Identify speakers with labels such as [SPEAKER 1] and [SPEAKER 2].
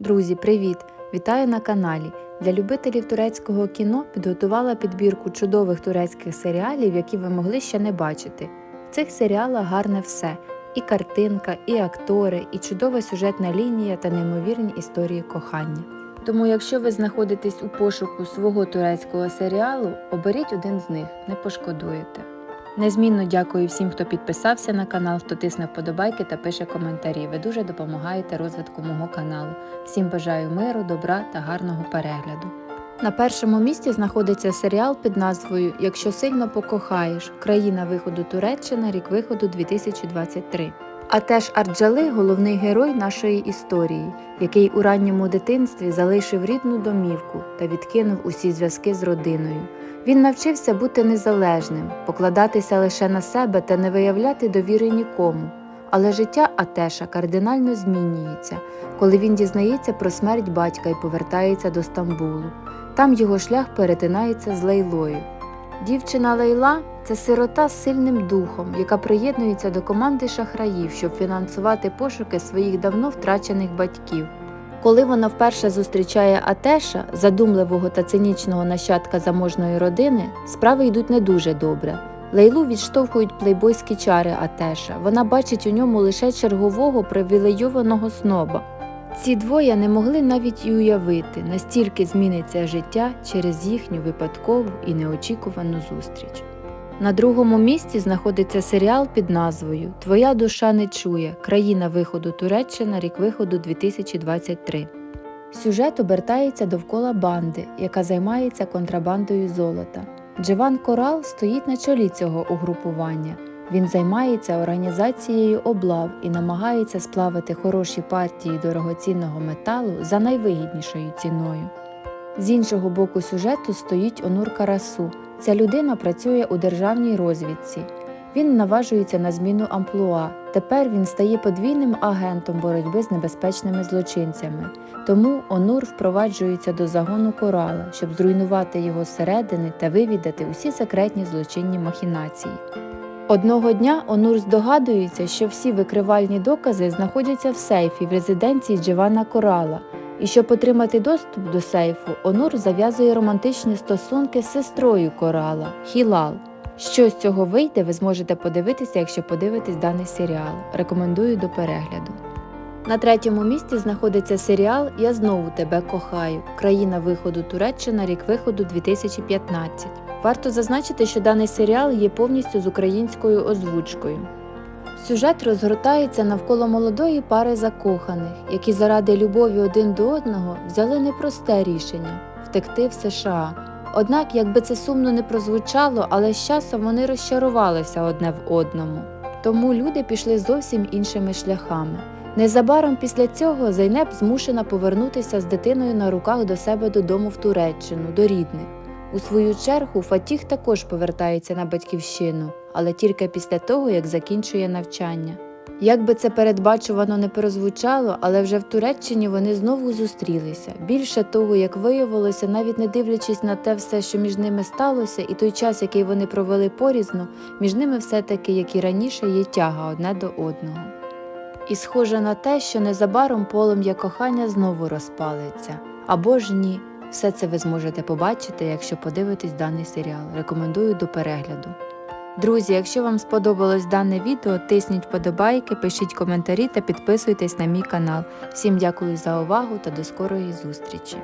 [SPEAKER 1] Друзі, привіт! Вітаю на каналі. Для любителів турецького кіно підготувала підбірку чудових турецьких серіалів, які ви могли ще не бачити. В цих серіалах гарне все: і картинка, і актори, і чудова сюжетна лінія та неймовірні історії кохання. Тому, якщо ви знаходитесь у пошуку свого турецького серіалу, оберіть один з них, не пошкодуєте. Незмінно дякую всім, хто підписався на канал, хто тисне вподобайки та пише коментарі. Ви дуже допомагаєте розвитку мого каналу. Всім бажаю миру, добра та гарного перегляду. На першому місці знаходиться серіал під назвою Якщо сильно покохаєш країна виходу Туреччина, рік виходу 2023. А теж Арджали головний герой нашої історії, який у ранньому дитинстві залишив рідну домівку та відкинув усі зв'язки з родиною. Він навчився бути незалежним, покладатися лише на себе та не виявляти довіри нікому. Але життя Атеша кардинально змінюється, коли він дізнається про смерть батька і повертається до Стамбулу. Там його шлях перетинається з Лейлою. Дівчина Лейла це сирота з сильним духом, яка приєднується до команди шахраїв, щоб фінансувати пошуки своїх давно втрачених батьків. Коли вона вперше зустрічає Атеша, задумливого та цинічного нащадка заможної родини, справи йдуть не дуже добре. Лейлу відштовхують плейбойські чари Атеша. Вона бачить у ньому лише чергового привілейованого сноба. Ці двоє не могли навіть і уявити, настільки зміниться життя через їхню випадкову і неочікувану зустріч. На другому місці знаходиться серіал під назвою Твоя душа не чує. Країна виходу Туреччина, рік виходу 2023. Сюжет обертається довкола банди, яка займається контрабандою золота. Дживан Корал стоїть на чолі цього угрупування. Він займається організацією облав і намагається сплавити хороші партії дорогоцінного металу за найвигіднішою ціною. З іншого боку сюжету стоїть Онур Карасу. Ця людина працює у державній розвідці. Він наважується на зміну амплуа. Тепер він стає подвійним агентом боротьби з небезпечними злочинцями. Тому Онур впроваджується до загону корала, щоб зруйнувати його зсередини та вивідати усі секретні злочинні махінації. Одного дня Онур здогадується, що всі викривальні докази знаходяться в сейфі в резиденції Дживана Корала. І щоб отримати доступ до сейфу, Онур зав'язує романтичні стосунки з сестрою Корала Хілал. Що з цього вийде, ви зможете подивитися, якщо подивитесь даний серіал. Рекомендую до перегляду. На третьому місці знаходиться серіал Я знову тебе кохаю. Країна виходу Туреччина, рік виходу 2015. Варто зазначити, що даний серіал є повністю з українською озвучкою. Сюжет розгортається навколо молодої пари закоханих, які заради любові один до одного взяли непросте рішення втекти в США. Однак, якби це сумно не прозвучало, але з часом вони розчарувалися одне в одному. Тому люди пішли зовсім іншими шляхами. Незабаром після цього Зайнеп змушена повернутися з дитиною на руках до себе додому в Туреччину, до рідних. У свою чергу Фатіх також повертається на батьківщину, але тільки після того, як закінчує навчання. Як би це передбачувано не прозвучало, але вже в Туреччині вони знову зустрілися. Більше того, як виявилося, навіть не дивлячись на те все, що між ними сталося, і той час, який вони провели порізно, між ними все-таки, як і раніше, є тяга одне до одного. І схоже на те, що незабаром полум'я кохання знову розпалиться. Або ж ні. Все це ви зможете побачити, якщо подивитесь даний серіал. Рекомендую до перегляду. Друзі, якщо вам сподобалось дане відео, тисніть вподобайки, пишіть коментарі та підписуйтесь на мій канал. Всім дякую за увагу та до скорої зустрічі!